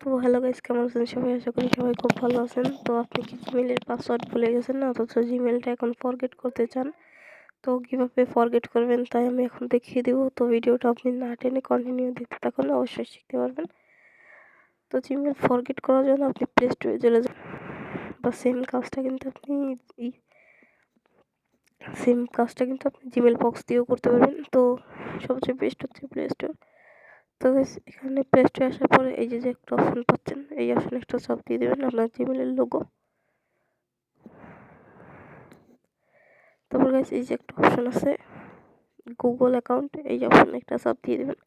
তো hello guys কেমন আছেন সবাই? আশা করি সবাই খুব ভালো আছেন। তো আপনি কি জিমেলের পাসওয়ার্ড ভুলে গেছেন না? অথচ জিমেলটা এখন ফরগেট করতে চান। তো কীভাবে ফরগেট করবেন তাই আমি এখন দেখিয়ে দেবো। তো ভিডিওটা আপনি না টেনে কন্টিনিউ দেখতে থাকুন, অবশ্যই শিখতে পারবেন। তো জিমেল ফরগেট করার জন্য আপনি প্লে স্টোরে চলে যান। বা সেম কাজটা কিন্তু আপনি সেম কাজটা কিন্তু আপনি জিমেল বক্স দিয়েও করতে পারবেন। তো সবচেয়ে বেস্ট হচ্ছে প্লে স্টোর তো এখানে প্লে আসার পরে এই যে যে একটা অপশন পাচ্ছেন, এই অপশনে একটা সব দিয়ে দেবেন আপনার জিমেলের লোগো তারপর গাইস এই যে একটা অপশন আছে গুগল অ্যাকাউন্ট এই অপশনে একটা সব দিয়ে দেবেন।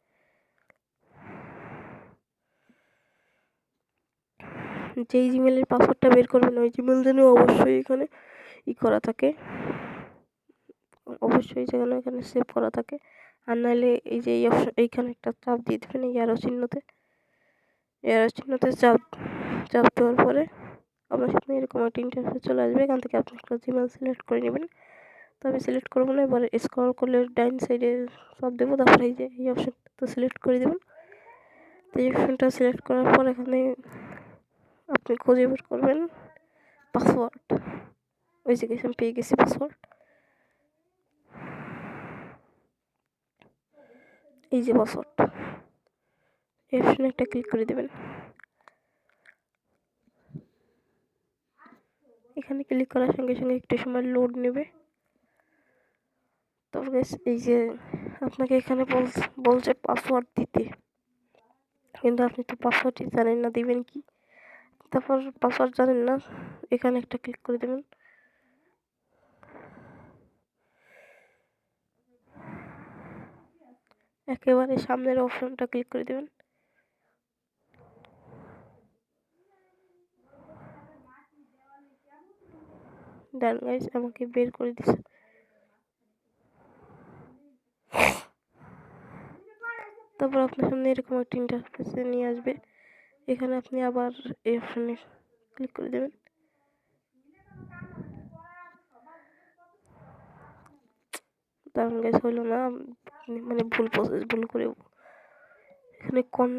যেই জিমেলের পাসওয়ার্ডটা বের করবেন, ওই জিমেল যেন অবশ্যই এখানে ই করা থাকে। অবশ্যই যেন এখানে সেভ করা থাকে। আর নাহলে এই যে এইখানে একটা চাপ দিয়ে দেবেন এই অ্যারো চিহ্নতে। অ্যারো চিহ্নতে চাপ চাপ দেওয়ার পরে আপনার সামনে এরকম একটা ইন্টারফেস চলে আসবে। এখান থেকে আপনি একটা জিমেল সিলেক্ট করে নেবেন। তো আমি সিলেক্ট করব না, এবার স্ক্রল করলে ডাইন সাইডে সব দেবো। তারপরে এই যে এই অপশনটা সিলেক্ট করে দেবেন। তো এই অপশনটা সিলেক্ট করার পর এখানে আপনি খুঁজে বের করবেন পাসওয়ার্ড ওই যে পেয়ে গেছি পাসওয়ার্ড এই যে পাসওয়ার্ড এই একটা ক্লিক করে দেবেন। এখানে ক্লিক করার সঙ্গে সঙ্গে একটু সময় লোড নেবে। তারপরে এই যে আপনাকে এখানে বলছে পাসওয়ার্ড দিতে। কিন্তু আপনি তো পাসওয়ার্ডই জানেন না, দিবেন কি? তারপর পাসওয়ার্ড জানেন না, এখানে একটা ক্লিক করে দেবেন। একেবারে সামনের অপশনটা ক্লিক করে দেবেন। ডান গাইস আমাকে বের করে দিছে। তারপর আপনার সামনে এরকম একটা ইন্টারফেসে নিয়ে আসবে। এখানে আপনি আবার এই অপশনে ক্লিক করে দেবেন। দারুণ গ্যাস হলো না। মানে ভুল প্রসেস ভুল করে এখানে কোন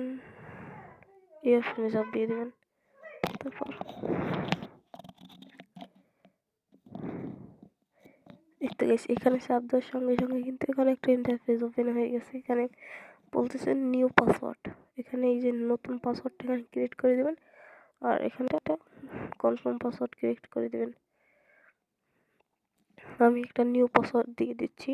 অপশনে চাপ দিয়ে দেবেন। তারপর দেখতে গেছি এখানে চাপ দেওয়ার সঙ্গে সঙ্গে কিন্তু এখানে একটা ইন্টারফেস ওপেন হয়ে গেছে। এখানে বলতেছে নিউ পাসওয়ার্ড এখানে এই যে নতুন পাসওয়ার্ডটা এখানে ক্রিয়েট করে দেবেন আর এখানে একটা কনফার্ম পাসওয়ার্ড ক্রিয়েট করে দেবেন। আমি একটা নিউ পাসওয়ার্ড দিয়ে দিচ্ছি।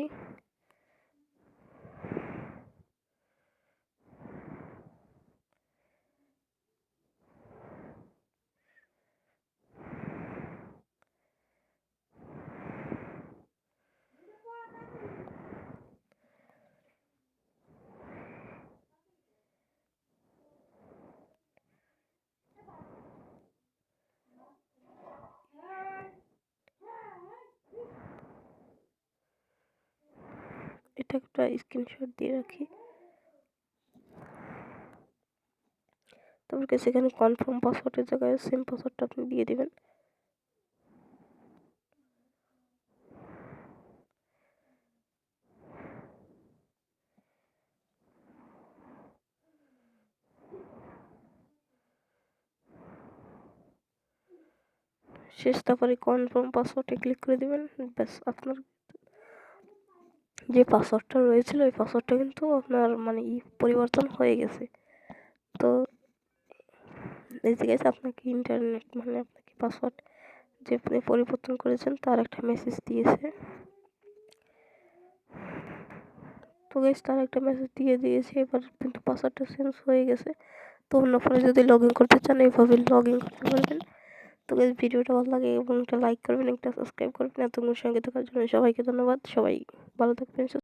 এটা একটা স্ক্রিনশট দিয়ে রাখি। তারপর সেখানে কনফার্ম পাসওয়ার্ডের জায়গায় সেম পাসওয়ার্ডটা আপনি দিয়ে দিবেন। শেষ তারপরে কনফার্ম পাসওয়ার্ডে ক্লিক করে দিবেন। ব্যাস, আপনার যে পাসওয়ার্ডটা রয়েছিল, ওই পাসওয়ার্ডটা কিন্তু আপনার মানে ই পরিবর্তন হয়ে গেছে। তো যে গেছে আপনাকে ইন্টারনেট মানে আপনাকে পাসওয়ার্ড যে আপনি পরিবর্তন করেছেন, তার একটা মেসেজ দিয়েছে। তো গেছ তার একটা মেসেজ দিয়ে দিয়েছে, এবার কিন্তু পাসওয়ার্ডটা চেঞ্জ হয়ে গেছে। তো অন্য ফোনে যদি লগ ইন করতে চান, এইভাবে লগ ইন করতে পারবেন। তো ভিডিওটা ভালো লাগে এবং একটা লাইক করবেন, একটা সাবস্ক্রাইব করবেন। এতক্ষণ সঙ্গে থাকার জন্য সবাইকে ধন্যবাদ। সবাই ভালো থাকবেন